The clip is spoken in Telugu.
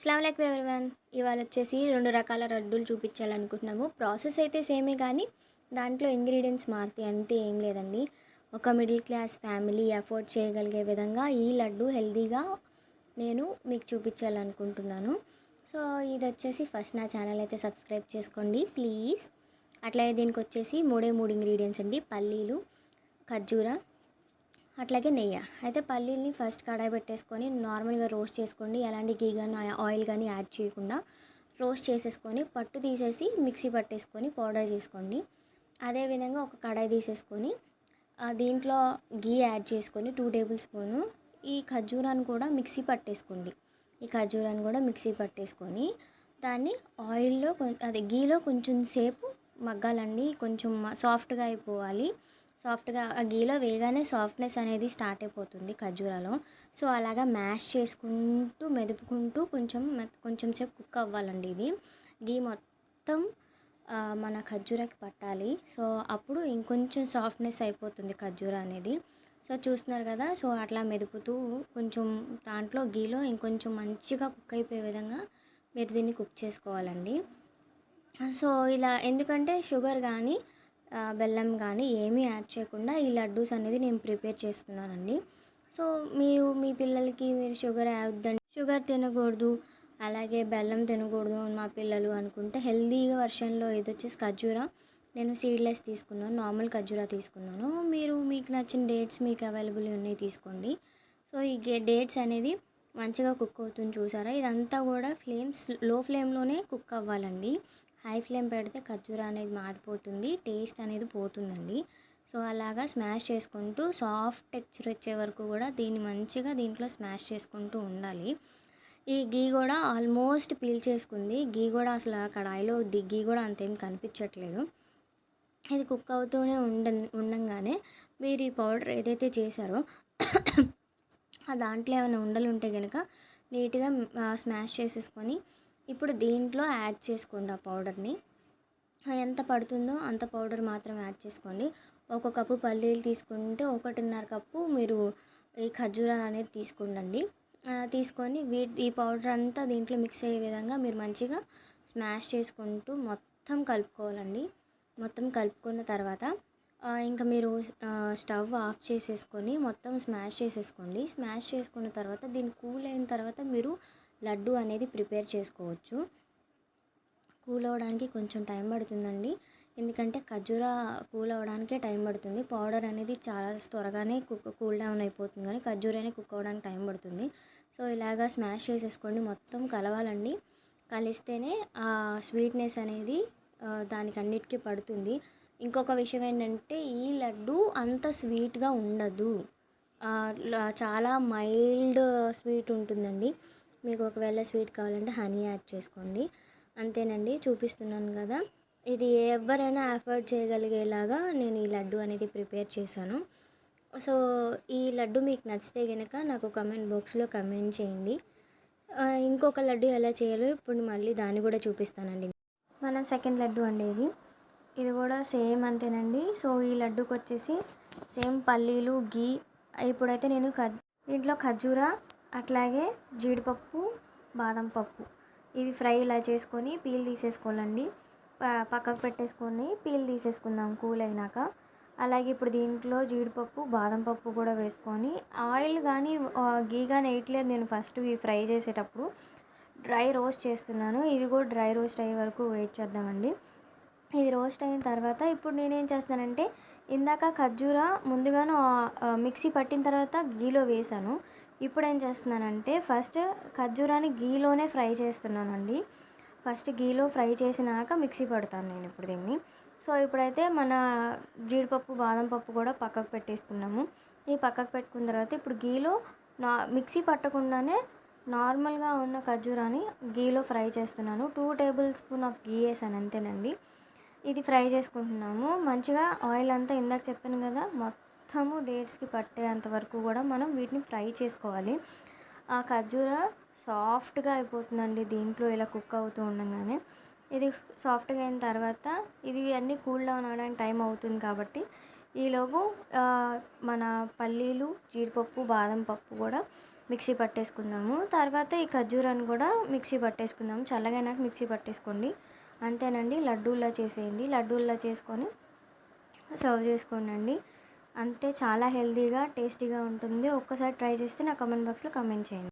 అస్సలం ఎవరివన్. ఇవాళ వచ్చేసి రెండు రకాల లడ్డూలు చూపించాలనుకుంటున్నాము. ప్రాసెస్ అయితే సేమే కానీ దాంట్లో ఇంగ్రీడియంట్స్ మారుతాయి అంతే ఏం లేదండి. ఒక మిడిల్ క్లాస్ ఫ్యామిలీ అఫోర్డ్ చేయగలిగే విధంగా ఈ లడ్డు హెల్తీగా నేను మీకు చూపించాలనుకుంటున్నాను. సో ఇది వచ్చేసి ఫస్ట్ నా ఛానల్ అయితే సబ్స్క్రైబ్ చేసుకోండి ప్లీజ్. అట్లాగే దీనికి వచ్చేసి మూడే మూడు ఇంగ్రీడియంట్స్ అండి. పల్లీలు ఖర్జూర అట్లాగే నెయ్యి. అయితే పల్లీల్ని ఫస్ట్ కడాయి పెట్టేసుకొని నార్మల్గా రోస్ట్ చేసుకోండి. ఎలాంటి గీ కానీ ఆయిల్ కానీ యాడ్ చేయకుండా రోస్ట్ చేసేసుకొని పట్టు తీసేసి మిక్సీ పట్టేసుకొని పౌడర్ చేసుకోండి. అదేవిధంగా ఒక కడాయి తీసేసుకొని దీంట్లో గీ యాడ్ చేసుకొని టూ టేబుల్ స్పూను ఈ ఖర్జూరాన్ని కూడా మిక్సీ పట్టేసుకోండి. ఈ ఖర్జూరాన్ని కూడా మిక్సీ పట్టేసుకొని దాన్ని ఆయిల్లో కొంచెం అదే గీలో కొంచెం సేపు మగ్గాలండి. కొంచెం సాఫ్ట్గా అయిపోవాలి. సాఫ్ట్గా ఆ గీలో వేగానే సాఫ్ట్నెస్ అనేది స్టార్ట్ అయిపోతుంది ఖర్జూరాలో. సో అలాగా మ్యాష్ చేసుకుంటూ మెదుపుకుంటూ కొంచెం కొంచెం సేపు కుక్ అవ్వాలండి ఇది. గీ మొత్తం మన ఖర్జూరకి పట్టాలి. సో అప్పుడు ఇంకొంచెం సాఫ్ట్నెస్ అయిపోతుంది ఖర్జూర అనేది. సో చూస్తున్నారు కదా సో అట్లా మెదుపుతూ కొంచెం దాంట్లో గీలో ఇంకొంచెం మంచిగా కుక్ అయిపోయే విధంగా మీరు దీన్ని కుక్ చేసుకోవాలండి. సో ఇలా ఎందుకంటే షుగర్ కానీ బెల్లం కానీ ఏమీ యాడ్ చేయకుండా ఈ లడ్డూస్ అనేది నేను ప్రిపేర్ చేస్తున్నానండి. సో మీరు మీ పిల్లలకి మీరు షుగర్ యాడ్ షుగర్ తినకూడదు అలాగే బెల్లం తినకూడదు మా పిల్లలు అనుకుంటే హెల్దీగా వర్షన్లో ఏదొచ్చేసి వచ్చేసి ఖర్జూరా నేను సీడ్లెస్ తీసుకున్నాను నార్మల్ ఖర్జూరా తీసుకున్నాను. మీరు మీకు నచ్చిన డేట్స్ మీకు అవైలబుల్ ఉన్నాయి తీసుకోండి. సో ఈ డేట్స్ అనేది మంచిగా కుక్ అవుతుంది చూసారా? ఇదంతా కూడా ఫ్లేమ్స్లో ఫ్లేమ్లోనే కుక్ అవ్వాలండి. హై ఫ్లేమ్ పెడితే ఖర్జూర అనేది మాడిపోతుంది టేస్ట్ అనేది పోతుందండి. సో అలాగా స్మాష్ చేసుకుంటూ సాఫ్ట్ టెక్చర్ వచ్చే వరకు కూడా దీన్ని మంచిగా దీంట్లో స్మాష్ చేసుకుంటూ ఉండాలి. ఈ గీ కూడా ఆల్మోస్ట్ పీల్ చేసుకుంది. గీ కూడా అసలు కడాయిలో గీ కూడా అంతేం కనిపించట్లేదు. ఇది కుక్ అవుతూనే ఉండ ఉండంగానే మీరు ఈ పౌడర్ ఏదైతే చేశారో ఆ దాంట్లో ఏమైనా ఉండలు ఉంటే కనుక నీట్గా స్మాష్ చేసేసుకొని ఇప్పుడు దీంట్లో యాడ్ చేసుకోండి ఆ పౌడర్ని. ఎంత పడుతుందో అంత పౌడర్ మాత్రం యాడ్ చేసుకోండి. ఒక కప్పు పల్లీలు తీసుకుంటే ఒకటిన్నర కప్పు మీరు ఈ ఖర్జూర అనేది తీసుకుండండి. తీసుకొని వీ ఈ పౌడర్ అంతా దీంట్లో మిక్స్ అయ్యే విధంగా మీరు మంచిగా స్మాష్ చేసుకుంటూ మొత్తం కలుపుకోవాలండి. మొత్తం కలుపుకున్న తర్వాత ఇంకా మీరు స్టవ్ ఆఫ్ చేసేసుకొని మొత్తం స్మాష్ చేసేసుకోండి. స్మాష్ చేసుకున్న తర్వాత దీన్ని కూల్ అయిన తర్వాత మీరు లడ్డు అనేది ప్రిపేర్ చేసుకోవచ్చు. కూల్ అవ్వడానికి కొంచెం టైం పడుతుందండి. ఎందుకంటే ఖర్జూరా కూల్ అవ్వడానికే టైం పడుతుంది. పౌడర్ అనేది చాలా త్వరగానే కుక్ కూల్ డౌన్ అయిపోతుంది కానీ ఖర్జూరానే కుక్ అవ్వడానికి టైం పడుతుంది. సో ఇలాగా స్మాష్ చేసేసుకోండి. మొత్తం కలవాలండి. కలిస్తేనే ఆ స్వీట్నెస్ అనేది దానికి అన్నిటికీ పడుతుంది. ఇంకొక విషయం ఏంటంటే ఈ లడ్డు అంత స్వీట్గా ఉండదు. చాలా మైల్డ్ స్వీట్ ఉంటుందండి. మీకు ఒకవేళ స్వీట్ కావాలంటే హనీ యాడ్ చేసుకోండి. అంతేనండి చూపిస్తున్నాను కదా. ఇది ఎవరైనా అఫోర్డ్ చేయగలిగేలాగా నేను ఈ లడ్డు అనేది ప్రిపేర్ చేశాను. సో ఈ లడ్డు మీకు నచ్చితే కనుక నాకు కమెంట్ బాక్స్లో కమెంట్ చేయండి. ఇంకొక లడ్డు ఎలా చేయాలో ఇప్పుడు మళ్ళీ దాన్ని కూడా చూపిస్తానండి. మన సెకండ్ లడ్డు అండి ఇది. ఇది కూడా సేమ్ అంతేనండి. సో ఈ లడ్డుకి వచ్చేసి సేమ్ పల్లీలు గీ ఇప్పుడైతే నేను ఖర్ దీంట్లో ఖర్జూర అట్లాగే జీడిపప్పు బాదం పప్పు. ఇవి ఫ్రై ఇలా చేసుకొని పీల్ తీసేసుకోవాలండి. ప- పక్కకు పెట్టేసుకొని పీల్ తీసేసుకుందాం కూల్ అయినాక. అలాగే ఇప్పుడు దీంట్లో జీడిపప్పు బాదం పప్పు కూడా వేసుకొని ఆయిల్ కానీ గీ కానీ వేయట్లేదు నేను ఫస్ట్ ఇవి ఫ్రై చేసేటప్పుడు. డ్రై రోస్ట్ చేస్తున్నాను. ఇవి కూడా డ్రై రోస్ట్ అయ్యే వరకు వెయిట్ చేద్దామండి. ఇది రోస్ట్ అయిన తర్వాత ఇప్పుడు నేనేం చేస్తానంటే ఇందాక ఖర్జూర ముందుగాను మిక్సీ పట్టిన తర్వాత గీలో వేసాను. ఇప్పుడు ఏం చేస్తున్నానంటే ఫస్ట్ ఖర్జూరాన్ని గీలోనే ఫ్రై చేస్తున్నానండి. ఫస్ట్ గీలో ఫ్రై చేసినాక మిక్సీ పడతాను నేను ఇప్పుడు దీన్ని. సో ఇప్పుడైతే మన జీడిపప్పు బాదం పప్పు కూడా పక్కకు పెట్టేసుకున్నాము. ఇది పక్కకు పెట్టుకున్న తర్వాత ఇప్పుడు గీలో నా మిక్సీ పట్టకుండానే నార్మల్గా ఉన్న ఖర్జూరాన్ని గీలో ఫ్రై చేస్తున్నాను. టూ టేబుల్ స్పూన్ ఆఫ్ గీ వేసాను అంతేనండి. ఇది ఫ్రై చేసుకుంటున్నాము. మంచిగా ఆయిల్ అంతా ఇందాక చెప్పాను కదా మొత్తము డేట్స్కి పట్టేంత వరకు కూడా మనం వీటిని ఫ్రై చేసుకోవాలి. ఆ ఖర్జూర సాఫ్ట్గా అయిపోతుందండి దీంట్లో ఇలా కుక్ అవుతూ ఉండగానే. ఇది సాఫ్ట్గా అయిన తర్వాత ఇవి అన్నీ కూల్ డౌన్ అవడానికి టైం అవుతుంది కాబట్టి ఈలోపు మన పల్లీలు జీడిపప్పు బాదం పప్పు కూడా మిక్సీ పట్టేసుకుందాము. తర్వాత ఈ ఖర్జూరాన్ని కూడా మిక్సీ పట్టేసుకుందాము. చల్లగైనాక మిక్సీ పట్టేసుకోండి. అంతేనండి లడ్డూల్లా చేసేయండి. లడ్డూల్లా చేసుకొని సర్వ్ చేసుకోండి అంతే చాలా హెల్తీగా టేస్టీగా ఉంటుంది. ఒక్కసారి ట్రై చేస్తే నా కమెంట్ బాక్స్లో కామెంట్ చేయండి.